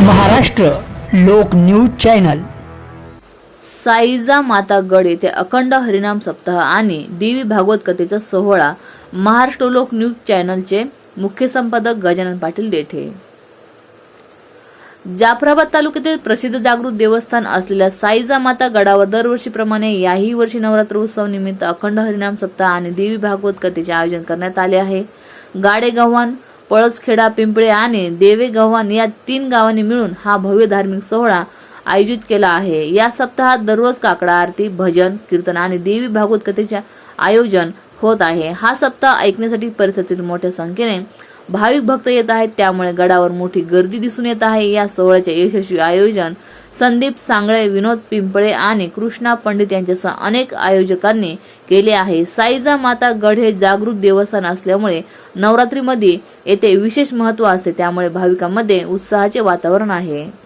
महाराष्ट्र लोक news channel. साईजा माता गड येथे अखंड हरिनाम सप्ताह आणि देवी भागवत कथेचा सोहळा महाराष्ट्र लोक न्यूज चॅनलचे मुख्य संपादक गजानन पाटील देठे. जाफराबाद तालुक्यातील प्रसिद्ध जागृत देवस्थान असलेल्या साईजा माता गडावर दरवर्षीप्रमाणे याही वर्षी नवरात्र उत्सव निमित्त अखंड हरिनाम सप्ताह आणि देवी भागवत कथेचे आयोजन करण्यात आले आहे. गाडेगव्हाण पळसखेडा पिंपळे आणि देवे गव्हाण या तीन गावांनी मिळून हा भव्य धार्मिक सोहळा आयोजित केला आहे. या सप्ताहात दररोज काकडा आरती भजन कीर्तन आणि देवी भागवत कथेचे आयोजन होत आहे. हा सप्ताह ऐकण्यासाठी परिसरातील मोठ्या संख्येने भाविक भक्त येत आहेत. त्यामुळे गडावर मोठी गर्दी दिसून येत आहे. या सोहळ्याचे यशस्वी आयोजन संदीप सांगळे विनोद पिंपळे आणि कृष्णा पंडित यांच्यासह अनेक आयोजकांनी केले आहे. साईजा माता गड हे जागृत देवस्थान असल्यामुळे नवरात्रीमध्ये येथे विशेष महत्त्व असते. त्यामुळे भाविकांमध्ये उत्साहाचे वातावरण आहे.